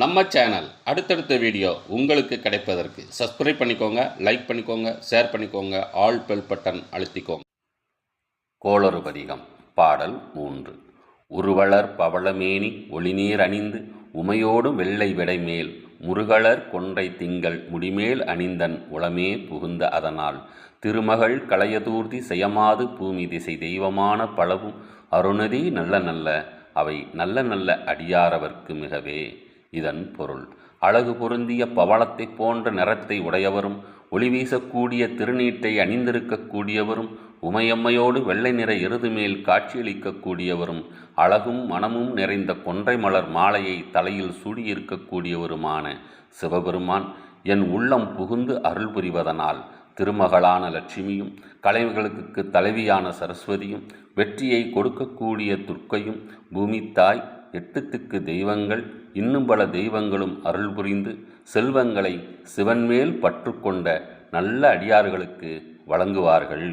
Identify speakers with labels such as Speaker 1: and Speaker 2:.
Speaker 1: நம்ம சேனல் அடுத்தடுத்த வீடியோ உங்களுக்கு கிடைப்பதற்கு சப்ஸ்கிரைப் பண்ணிக்கோங்க லைக் பண்ணிக்கோங்க ஷேர் பண்ணிக்கோங்க ஆல் பெல் பட்டன் அழுத்திக்கோங்க. கோளறு பதிகம் பாடல் மூன்று. உருவளர் பவளமேனி ஒளிநீர் அணிந்து உமையோடு வெள்ளை விடைமேல் முருகலர் கொன்றை திங்கள் முடிமேல் அணிந்தன் உளமே புகுந்த அதனால். திருமகள் களையதூர்தி செய்யமாது பூமி திசை தெய்வமான பலவும் அருணதி நல்ல நல்ல அவை நல்ல நல்ல அடியாரவர்க்கு மிகவே. இதன் பொருள். அழகு பொருந்திய பவளத்தைப் போன்ற நிறத்தை உடையவரும் ஒளி வீசக்கூடிய திருநீட்டை அணிந்திருக்கக்கூடியவரும் உமையம்மையோடு வெள்ளை நிற எருது மேல் காட்சியளிக்கக்கூடியவரும் அழகும் மனமும் நிறைந்த கொன்றை மலர் மாலையை தலையில் சூடியிருக்கக்கூடியவருமான சிவபெருமான் என் உள்ளம் புகுந்து அருள் புரிவதனால் திருமகளான லட்சுமியும் கலைகளுக்கு தலைவியான சரஸ்வதியும் வெற்றியை கொடுக்கக்கூடிய துர்க்கையும் பூமித்தாய் எட்டுத்துக்கு தெய்வங்கள் இன்னும் பல தெய்வங்களும் அருள் புரிந்து செல்வங்களை சிவன்மேல் பற்றுக்கொண்ட நல்ல அடியார்களுக்கு வழங்குவார்கள்.